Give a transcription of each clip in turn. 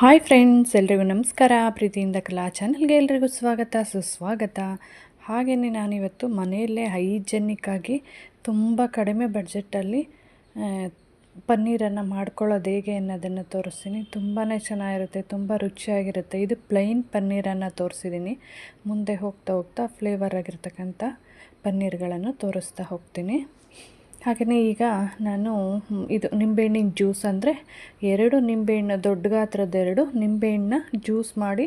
Hi friends ಎಲ್ರಿಗೂ ನಮಸ್ಕಾರ. ಪ್ರೀತಿಯಿಂದ ಕಲಾ ಚಾನಲ್ಗೆ ಎಲ್ರಿಗೂ ಸ್ವಾಗತ, ಸುಸ್ವಾಗತ. ಹಾಗೆಯೇ ನಾನಿವತ್ತು ಮನೆಯಲ್ಲೇ ಹೈಜೆನಿಕ್ಕಾಗಿ ತುಂಬ ಕಡಿಮೆ ಬಡ್ಜೆಟಲ್ಲಿ ಪನ್ನೀರನ್ನು ಮಾಡ್ಕೊಳ್ಳೋದು ಹೇಗೆ ಅನ್ನೋದನ್ನು ತೋರಿಸ್ತೀನಿ. ತುಂಬಾ ಚೆನ್ನಾಗಿರುತ್ತೆ, ತುಂಬ ರುಚಿಯಾಗಿರುತ್ತೆ. ಇದು ಪ್ಲೈನ್ ಪನ್ನೀರನ್ನು ತೋರಿಸಿದ್ದೀನಿ ಮುಂದೆ ಹೋಗ್ತಾ ಹೋಗ್ತಾ ಫ್ಲೇವರ್ ಆಗಿರ್ತಕ್ಕಂಥ ಪನ್ನೀರ್ಗಳನ್ನು ತೋರಿಸ್ತಾ ಹೋಗ್ತೀನಿ. ಹಾಗೆಯೇ ಈಗ ನಾನು ಇದು ನಿಂಬೆಹಣ್ಣಿನ ಜ್ಯೂಸ್ ಅಂದರೆ ಎರಡು ನಿಂಬೆಹಣ್ಣು, ದೊಡ್ಡ ಗಾತ್ರದ ಎರಡು ನಿಂಬೆಹಣ್ಣನ್ನ ಜ್ಯೂಸ್ ಮಾಡಿ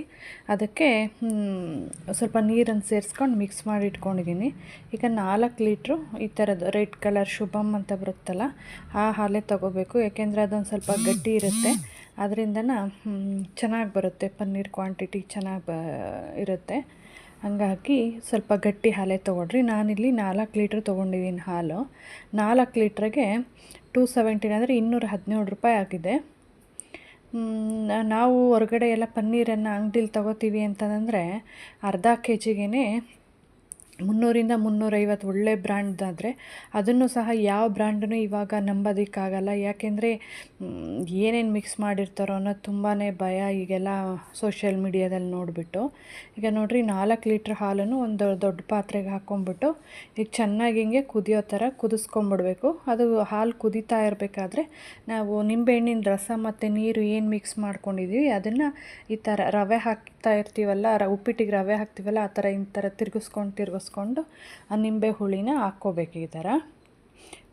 ಅದಕ್ಕೆ ಸ್ವಲ್ಪ ನೀರನ್ನು ಸೇರಿಸ್ಕೊಂಡು ಮಿಕ್ಸ್ ಮಾಡಿ ಇಟ್ಕೊಂಡಿದ್ದೀನಿ. ಈಗ ನಾಲ್ಕು ಲೀಟ್ರು ಈ ಥರದ್ದು ರೆಡ್ ಕಲರ್ ಶುಭಮ್ ಅಂತ ಬರುತ್ತಲ್ಲ, ಆ ಹಾಲೇ ತೊಗೋಬೇಕು. ಯಾಕೆಂದರೆ ಅದೊಂದು ಸ್ವಲ್ಪ ಗಟ್ಟಿ ಇರುತ್ತೆ. ಅದರಿಂದನ ಚೆನ್ನಾಗಿ ಬರುತ್ತೆ, ಪನ್ನೀರ್ ಕ್ವಾಂಟಿಟಿ ಚೆನ್ನಾಗಿ ಇರುತ್ತೆ. ಹಂಗಾಗಿ ಸ್ವಲ್ಪ ಗಟ್ಟಿ ಹಾಲೇ ತೊಗೊಳ್ರಿ. ನಾನಿಲ್ಲಿ ನಾಲ್ಕು ಲೀಟ್ರ್ ತೊಗೊಂಡಿದ್ದೀನಿ ಹಾಲು. ನಾಲ್ಕು ಲೀಟ್ರಿಗೆ ಟೂ ಸೆವೆಂಟೀನ್ ಅಂದರೆ ಇನ್ನೂರ ಹದಿನೇಳು ರೂಪಾಯಿ ಆಗಿದೆ. ನಾವು ಹೊರಗಡೆ ಎಲ್ಲ ಪನ್ನೀರನ್ನು ಅಂಗಡೀಲಿ ತೊಗೋತೀವಿ ಅಂತಂದರೆ ಅರ್ಧ ಕೆ ಜಿಗೆ ಮುನ್ನೂರಿಂದ ಮುನ್ನೂರೈವತ್ತು ಒಳ್ಳೆ ಬ್ರ್ಯಾಂಡ್ದಾದರೆ ಅದನ್ನು ಸಹ ಯಾವ ಬ್ರ್ಯಾಂಡನ್ನು ಇವಾಗ ನಂಬೋದಕ್ಕಾಗಲ್ಲ. ಯಾಕೆಂದರೆ ಏನೇನು ಮಿಕ್ಸ್ ಮಾಡಿರ್ತಾರೋ ಅನ್ನೋದು ತುಂಬಾ ಭಯ ಈಗೆಲ್ಲ ಸೋಷಿಯಲ್ ಮೀಡಿಯಾದಲ್ಲಿ ನೋಡಿಬಿಟ್ಟು. ಈಗ ನೋಡಿರಿ, ನಾಲ್ಕು ಲೀಟ್ರ್ ಹಾಲನ್ನು ಒಂದು ದೊಡ್ಡ ಪಾತ್ರೆಗೆ ಹಾಕ್ಕೊಂಬಿಟ್ಟು ಈಗ ಚೆನ್ನಾಗಿ ಹಿಂಗೆ ಕುದಿಯೋ ಥರ ಕುದಿಸ್ಕೊಂಬಿಡ್ಬೇಕು. ಅದು ಹಾಲು ಕುದೀತಾ ಇರಬೇಕಾದ್ರೆ ನಾವು ನಿಂಬೆಹಣ್ಣಿನ ರಸ ಮತ್ತು ನೀರು ಏನು ಮಿಕ್ಸ್ ಮಾಡ್ಕೊಂಡಿದ್ದೀವಿ ಅದನ್ನು ಈ ಥರ ರವೆ ಹಾಕ್ತಾ ಇರ್ತೀವಲ್ಲ ರ ಉಪ್ಪಿಟ್ಟಿಗೆ ರವೆ ಹಾಕ್ತೀವಲ್ಲ, ಆ ಥರ ಈ ಥರ ತಿರುಗಿಸ್ಕೊಂಡು ತಿರ್ಗಿಸ್ಕೊಂಡು ಆ ನಿಂಬೆ ಹುಳಿನ ಹಾಕ್ಕೋಬೇಕು ಈ ಥರ.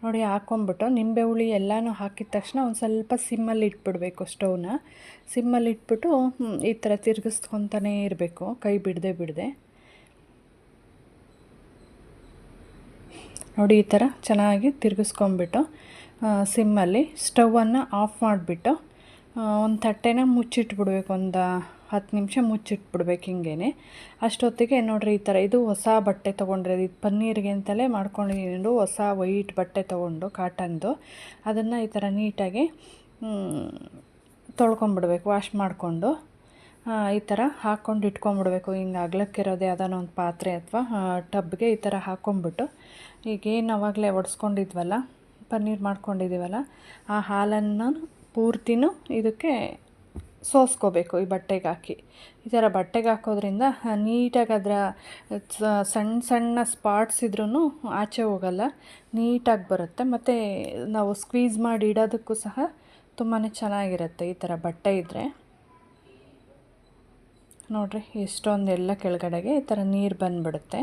ನೋಡಿ ಹಾಕ್ಕೊಂಬಿಟ್ಟು ನಿಂಬೆ ಹುಳಿ ಎಲ್ಲನೂ ಹಾಕಿದ ತಕ್ಷಣ ಒಂದು ಸ್ವಲ್ಪ ಸಿಮ್ಮಲ್ಲಿ ಇಟ್ಬಿಡಬೇಕು ಸ್ಟೌವ್ನ. ಸಿಮ್ಮಲ್ಲಿ ಇಟ್ಬಿಟ್ಟು ಈ ಥರ ತಿರುಗಿಸ್ಕೊತಾನೇ ಇರಬೇಕು, ಕೈ ಬಿಡದೆ ಬಿಡದೆ. ನೋಡಿ ಈ ಥರ ಚೆನ್ನಾಗಿ ತಿರುಗಿಸ್ಕೊಂಬಿಟ್ಟು ಸಿಮ್ಮಲ್ಲಿ ಸ್ಟವನ್ನು ಆಫ್ ಮಾಡಿಬಿಟ್ಟು ಒಂದು ತಟ್ಟೆನ ಮುಚ್ಚಿಟ್ಬಿಡ್ಬೇಕು ಒಂದು ಹತ್ತು ನಿಮಿಷ ಮುಚ್ಚಿಟ್ಬಿಡ್ಬೇಕು ಹಿಂಗೇನೆ. ಅಷ್ಟೊತ್ತಿಗೆ ನೋಡಿರಿ ಈ ಥರ ಇದು ಹೊಸ ಬಟ್ಟೆ ತೊಗೊಂಡಿರೋದು ಇದು ಪನ್ನೀರಿಗೆ ಅಂತಲೇ ಮಾಡ್ಕೊಂಡಿದ್ದೀನಿ ಹೊಸ ವೈಟ್ ಬಟ್ಟೆ ತೊಗೊಂಡು ಕಾಟನ್ದು. ಅದನ್ನು ಈ ಥರ ನೀಟಾಗಿ ತೊಳ್ಕೊಂಬಿಡ್ಬೇಕು, ವಾಶ್ ಮಾಡಿಕೊಂಡು. ಈ ಥರ ಹಾಕ್ಕೊಂಡು ಇಟ್ಕೊಂಬಿಡ್ಬೇಕು. ಹಿಂಗೆ ಅಗ್ಲಕ್ಕಿರೋದು ಯಾವುದಾನೋ ಒಂದು ಪಾತ್ರೆ ಅಥವಾ ಟಬ್ಗೆ ಈ ಥರ ಹಾಕ್ಕೊಂಬಿಟ್ಟು ಈಗೇನು ಅವಾಗಲೇ ಒಡಿಸ್ಕೊಂಡಿದ್ವಲ್ಲ, ಪನ್ನೀರ್ ಮಾಡ್ಕೊಂಡಿದ್ದೀವಲ್ಲ, ಆ ಹಾಲನ್ನು ಪೂರ್ತಿನೂ ಇದಕ್ಕೆ ಸೋಸ್ಕೋಬೇಕು ಈ ಬಟ್ಟೆಗೆ ಹಾಕಿ. ಈ ಥರ ಬಟ್ಟೆಗೆ ಹಾಕೋದ್ರಿಂದ ನೀಟಾಗಿ ಅದರ ಸಣ್ಣ ಸಣ್ಣ ಸ್ಪಾಟ್ಸ್ ಇದ್ರೂ ಆಚೆ ಹೋಗಲ್ಲ, ನೀಟಾಗಿ ಬರುತ್ತೆ. ಮತ್ತು ನಾವು ಸ್ಕ್ವೀಸ್ ಮಾಡಿ ಇಡೋದಕ್ಕೂ ಸಹ ತುಂಬಾ ಚೆನ್ನಾಗಿರುತ್ತೆ ಈ ಥರ ಬಟ್ಟೆ ಇದ್ದರೆ ನೋಡಿರಿ, ಎಷ್ಟೊಂದೆಲ್ಲ ಕೆಳಗಡೆಗೆ ಈ ಥರ ನೀರು ಬಂದುಬಿಡುತ್ತೆ.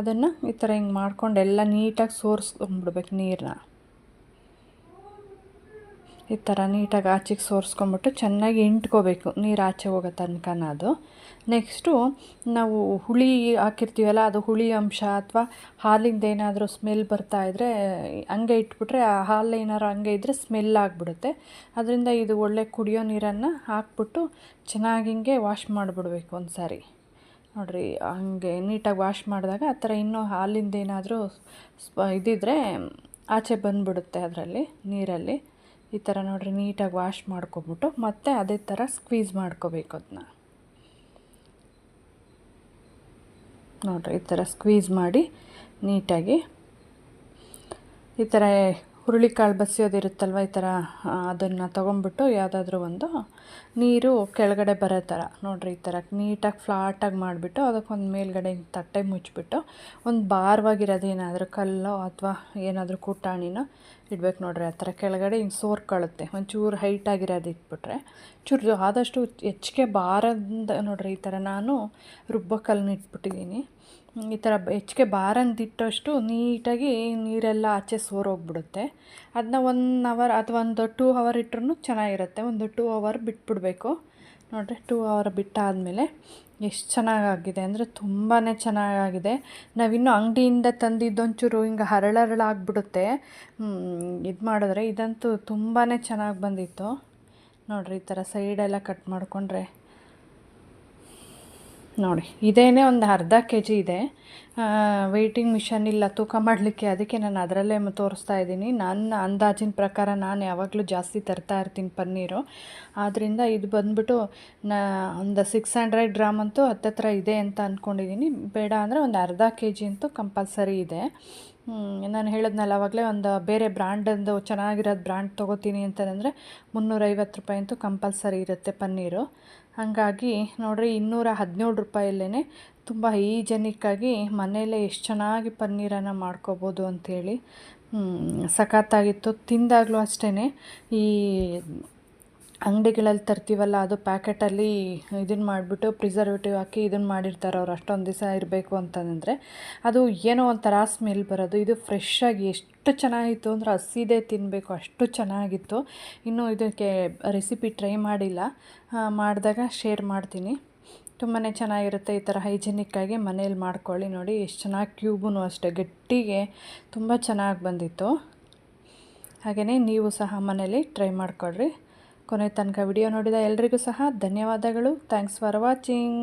ಅದನ್ನು ಈ ಥರ ಹಿಂಗೆ ಮಾಡ್ಕೊಂಡು ಎಲ್ಲ ನೀಟಾಗಿ ಸೋರಿಸ್ಕೊಂಡ್ಬಿಡ್ಬೇಕು ನೀರನ್ನ. ಈ ಥರ ನೀಟಾಗಿ ಆಚೆಗೆ ಸೋರಿಸ್ಕೊಂಬಿಟ್ಟು ಚೆನ್ನಾಗಿ ಇಂಟ್ಕೋಬೇಕು. ನೀರು ಆಚೆ ಹೋಗೋ ತನಕನ ಅದು. ನೆಕ್ಸ್ಟು ನಾವು ಹುಳಿ ಹಾಕಿರ್ತೀವಲ್ಲ, ಅದು ಹುಳಿ ಅಂಶ ಅಥವಾ ಹಾಲಿಂದ ಏನಾದರೂ ಸ್ಮೆಲ್ ಬರ್ತಾ ಇದ್ದರೆ ಹಂಗೆ ಇಟ್ಬಿಟ್ರೆ ಆ ಹಾಲು ಏನಾದ್ರು ಹಂಗೆ ಇದ್ದರೆ ಸ್ಮೆಲ್ ಆಗಿಬಿಡುತ್ತೆ. ಅದರಿಂದ ಇದು ಒಳ್ಳೆ ಕುಡಿಯೋ ನೀರನ್ನು ಹಾಕ್ಬಿಟ್ಟು ಚೆನ್ನಾಗಿ ಹಿಂಗೆ ವಾಶ್ ಮಾಡಿಬಿಡ್ಬೇಕು ಒಂದು ಸಾರಿ ನೋಡಿರಿ, ಹಂಗೆ ನೀಟಾಗಿ ವಾಶ್ ಮಾಡಿದಾಗ ಆ ಥರ ಇನ್ನೂ ಹಾಲಿಂದ ಏನಾದರೂ ಸ್ಪ ಇದಿದ್ರೆ ಆಚೆ ಬಂದುಬಿಡುತ್ತೆ ಅದರಲ್ಲಿ, ನೀರಲ್ಲಿ. ಈ ಥರ ನೋಡಿರಿ, ನೀಟಾಗಿ ವಾಶ್ ಮಾಡ್ಕೊಬಿಟ್ಟು ಮತ್ತೆ ಅದೇ ಥರ ಸ್ಕ್ವೀಸ್ ಮಾಡ್ಕೋಬೇಕು ಅದನ್ನ ನೋಡಿರಿ, ಈ ಥರ ಸ್ಕ್ವೀಸ್ ಮಾಡಿ ನೀಟಾಗಿ ಈ ಥರ ಹುರುಳಿಕಾಳು ಬಸಿಯೋದಿರುತ್ತಲ್ವ ಈ ಥರ ಅದನ್ನು ತೊಗೊಂಬಿಟ್ಟು ಯಾವುದಾದ್ರೂ ಒಂದು ನೀರು ಕೆಳಗಡೆ ಬರೋ ಥರ, ನೋಡಿರಿ ಈ ಥರ ನೀಟಾಗಿ ಫ್ಲಾಟಾಗಿ ಮಾಡಿಬಿಟ್ಟು ಅದಕ್ಕೊಂದು ಮೇಲ್ಗಡೆ ತಟ್ಟೆ ಮುಚ್ಚಿಬಿಟ್ಟು ಒಂದು ಭಾರವಾಗಿರೋದೇನಾದರೂ ಕಲ್ಲೋ ಅಥವಾ ಏನಾದರೂ ಕುಟಾಣಿನ ಇಡ್ಬೇಕು ನೋಡ್ರಿ ಆ ಥರ. ಕೆಳಗಡೆ ಹಿಂಗೆ ಸೋರ್ಕೊಳ್ಳುತ್ತೆ ಒಂಚೂರು ಹೈಟಾಗಿರೋದು ಇಟ್ಬಿಟ್ರೆ ಚೂರು ಆದಷ್ಟು ಹೆಚ್ಚಿಗೆ ಭಾರದಿಂದ ನೋಡ್ರಿ ಈ ಥರ ನಾನು ರುಬ್ಬೋ ಕಲ್ಲನ್ನ ಇಟ್ಬಿಟ್ಟಿದ್ದೀನಿ. ಈ ಥರ ಹೆಚ್ಚಿಗೆ ಬಾರಂದಿಟ್ಟಷ್ಟು ನೀಟಾಗಿ ನೀರೆಲ್ಲ ಆಚೆ ಸೋರೋಗ್ಬಿಡುತ್ತೆ. ಅದನ್ನ ಒನ್ ಅವರ್ ಅಥವಾ ಒಂದು ಟೂ ಅವರ್ ಇಟ್ರೂ ಚೆನ್ನಾಗಿರುತ್ತೆ. ಒಂದು ಟೂ ಅವರ್ ಬಿಟ್ಬಿಡಬೇಕು. ನೋಡಿರಿ ಟೂ ಅವರ್ ಬಿಟ್ಟಾದಮೇಲೆ ಎಷ್ಟು ಚೆನ್ನಾಗಾಗಿದೆ ಅಂದರೆ ತುಂಬಾ ಚೆನ್ನಾಗಾಗಿದೆ. ನಾವಿನ್ನೂ ಅಂಗಡಿಯಿಂದ ತಂದಿದ್ದೊಂಚೂರು ಹಿಂಗೆ ಹರಳರಳಾಗ್ಬಿಡುತ್ತೆ. ಇದು ಮಾಡಿದ್ರೆ ಇದಂತೂ ತುಂಬಾ ಚೆನ್ನಾಗಿ ಬಂದಿತ್ತು. ನೋಡಿರಿ, ಈ ಥರ ಸೈಡೆಲ್ಲ ಕಟ್ ಮಾಡಿಕೊಂಡ್ರೆ. ನೋಡಿ, ಇದೇನೇ ಒಂದು ಅರ್ಧ ಕೆ ಜಿ ಇದೆ ವೆಯ್ಟಿಂಗ್ ಮಿಷನ್ ಇಲ್ಲ, ತೂಕ ಮಾಡಲಿಕ್ಕೆ ಅದಕ್ಕೆ ನಾನು ಅದರಲ್ಲೇ ತೋರಿಸ್ತಾ ಇದ್ದೀನಿ. ನನ್ನ ಅಂದಾಜಿನ ಪ್ರಕಾರ ನಾನು ಯಾವಾಗಲೂ ಜಾಸ್ತಿ ತರ್ತಾ ಇರ್ತೀನಿ ಪನ್ನೀರು. ಆದ್ದರಿಂದ ಇದು ಬಂದ್ಬಿಟ್ಟು ನಾ, ಒಂದು ಸಿಕ್ಸ್ ಹಂಡ್ರೆಡ್ ಗ್ರಾಮ್ ಅಂತೂ ಹತ್ತತ್ರ ಇದೆ ಅಂತ ಅಂದ್ಕೊಂಡಿದ್ದೀನಿ ಬೇಡ ಅಂದರೆ ಒಂದು ಅರ್ಧ ಕೆ ಜಿ ಅಂತೂ ಕಂಪಲ್ಸರಿ ಇದೆ. ನಾನು ಹೇಳಿದ್ನಲ್ಲ ಆವಾಗಲೇ ಒಂದು ಬೇರೆ ಬ್ರ್ಯಾಂಡಂದು ಚೆನ್ನಾಗಿರೋದು ಬ್ರ್ಯಾಂಡ್ ತೊಗೋತೀನಿ ಅಂತಂದರೆ ಮುನ್ನೂರೈವತ್ತು ರೂಪಾಯಿ ಅಂತೂ ಕಂಪಲ್ಸರಿ ಇರುತ್ತೆ ಪನ್ನೀರು. ಹಾಗಾಗಿ ನೋಡಿರಿ, ಇನ್ನೂರ ಹದಿನೇಳು ರೂಪಾಯಲ್ಲೇ ತುಂಬ ಹೈಜೆನಿಕ್ಕಾಗಿ ಮನೆಯಲ್ಲೇ ಎಷ್ಟು ಚೆನ್ನಾಗಿ ಪನ್ನೀರನ್ನು ಮಾಡ್ಕೋಬೋದು ಅಂಥೇಳಿ ಸಖತ್ತಾಗಿತ್ತು. ತಿಂದಾಗಲೂ ಅಷ್ಟೇ ಈ ಅಂಗಡಿಗಳಲ್ಲಿ ತರ್ತೀವಲ್ಲ, ಅದು ಪ್ಯಾಕೆಟಲ್ಲಿ ಇದನ್ನ ಮಾಡಿಬಿಟ್ಟು ಪ್ರಿಸರ್ವೇಟಿವ್ ಹಾಕಿ ಇದನ್ನು ಮಾಡಿರ್ತಾರೆ ಅವ್ರು. ಅಷ್ಟೊಂದು ದಿವಸ ಇರಬೇಕು ಅಂತಂದರೆ ಅದು ಏನೋ ಒಂಥರ ಸ್ಮೆಲ್ ಬರೋದು. ಇದು ಫ್ರೆಶ್ಶಾಗಿ ಎಷ್ಟು ಚೆನ್ನಾಗಿತ್ತು ಅಂದರೆ ಹಸಿದೇ ತಿನ್ನಬೇಕು ಅಷ್ಟು ಚೆನ್ನಾಗಿತ್ತು. ಇನ್ನೂ ಇದಕ್ಕೆ ರೆಸಿಪಿ ಟ್ರೈ ಮಾಡಿಲ್ಲ. ಮಾಡಿದಾಗ ಶೇರ್ ಮಾಡ್ತೀನಿ. ತುಂಬಾ ಚೆನ್ನಾಗಿರುತ್ತೆ ಈ ಥರ ಹೈಜಿನಿಕ್ಕಾಗಿ ಮನೇಲಿ ಮಾಡ್ಕೊಳ್ಳಿ ನೋಡಿ, ಎಷ್ಟು ಚೆನ್ನಾಗಿ ಕ್ಯೂಬೂ ಅಷ್ಟೇ, ಗಟ್ಟಿಗೆ ತುಂಬ ಚೆನ್ನಾಗಿ ಬಂದಿತ್ತು. ಹಾಗೆಯೇ ನೀವು ಸಹ ಮನೇಲಿ ಟ್ರೈ ಮಾಡ್ಕೊಳ್ರಿ. ಕೊನೆ ತನಕ ವಿಡಿಯೋ ನೋಡಿದ ಎಲ್ರಿಗೂ ಸಹ ಧನ್ಯವಾದಗಳು. Thanks for watching